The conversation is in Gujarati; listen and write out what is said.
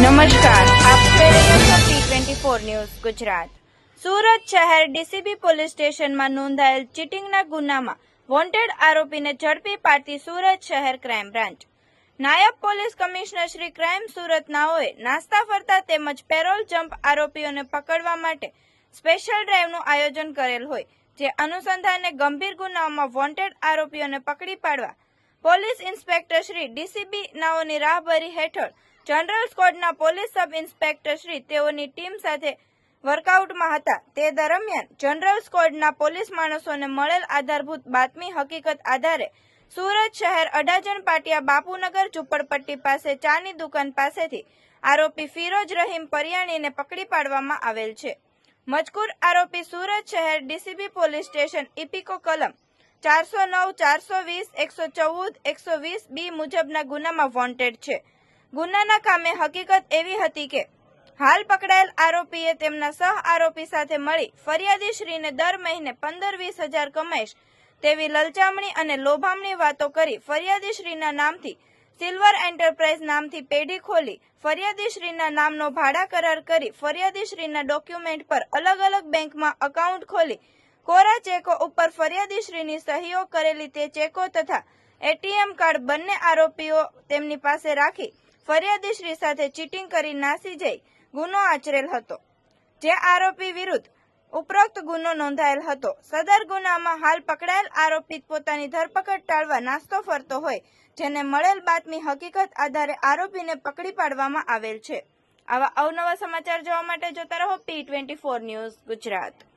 નમસ્કાર. આપ જોઈ રહ્યા છો T twenty four news Gujarat. Surat શહેર ડીસીબી પોલીસ સ્ટેશનમાં નોંધાયેલ ચીટિંગના ગુનામાં વોન્ટેડ આરોપીને ઝડપી પાડતી સુરત શહેર ક્રાઇમ બ્રાન્ચ. નાયબ પોલીસ કમિશનર શ્રી ક્રાઇમ સુરતનાઓએ નાસ્તા ફરતા તેમજ પેરોલ જમ્પ આરોપીઓને પકડવા માટે સ્પેશિયલ ડ્રાઈવનું આયોજન કરેલ હોય જે અનુસંધાને ગંભીર ગુનાઓમાં વોન્ટેડ આરોપીઓને પકડી પાડવા પોલીસ ઇન્સ્પેક્ટર શ્રી ડીસીબી નાઓની રાહબરી હેઠળ જનરલ સ્કોડના પોલીસ સબ ઇન્સ્પેક્ટર શ્રી તેઓની ટીમ સાથે વર્કઆઉટમાં હતા. તે દરમિયાન જનરલ સ્કોડના પોલીસ માણસોને મળેલ આધારભૂત બાતમી હકીકત આધારે સુરત શહેર અડાજણ પાટિયા બાપુનગર ઝુંપડપટ્ટી પાસે ચાની દુકાન પાસેથી આરોપી ફિરોજ રહીમ પરિયાણીને પકડી પાડવામાં આવેલ છે. મજકૂર આરોપી સુરત શહેર ડીસીબી પોલીસ સ્ટેશન ઇપિકો કલમ ચારસો નવ, ચારસો વીસ, એકસો ચૌદ, એકસો વીસ બી મુજબના ગુનામાં વોન્ટેડ છે. ગુનાના કામે હકીકત એવી હતી કે હાલ પકડાયેલ આરોપીએ તેમના સહ આરોપી સાથે મળી ફરિયાદી શ્રીને દર મહિને પંદર વીસ હજાર કમાઈશ તેવી લલચામણી અને લોભામણી વાતો કરી ફરિયાદી શ્રીના નામથી સિલ્વર એન્ટરપ્રાઇઝ નામથી પેઢી ખોલી ફરિયાદી શ્રીના નામનો ભાડા કરાર કરી ફરિયાદી શ્રીના ડોક્યુમેન્ટ પર અલગ અલગ બેંકમાં અકાઉન્ટ ખોલી કોરા ચેકો ઉપર ફરિયાદી શ્રીની સહીઓ કરેલી તે ચેકો તથા એટીએમ કાર્ડ બંને આરોપીઓ તેમની પાસે રાખી ફરિયાદી શ્રી સાથે ચીટિંગ કરી નાસી જઈ ગુનો આચરેલ હતો. જે આરોપી વિરુદ્ધ ઉપરોક્ત ગુનો નોંધાયેલ હતો. સદર ગુનામાં હાલ પકડાયેલ આરોપી પોતાની ધરપકડ ટાળવા નાસ્તો ફરતો હોય જેને મળેલ બાતમી હકીકત આધારે આરોપીને પકડી પાડવામાં આવેલ છે. આવા અવનવા સમાચાર જોવા માટે જોતા રહો P twenty four news Gujarat.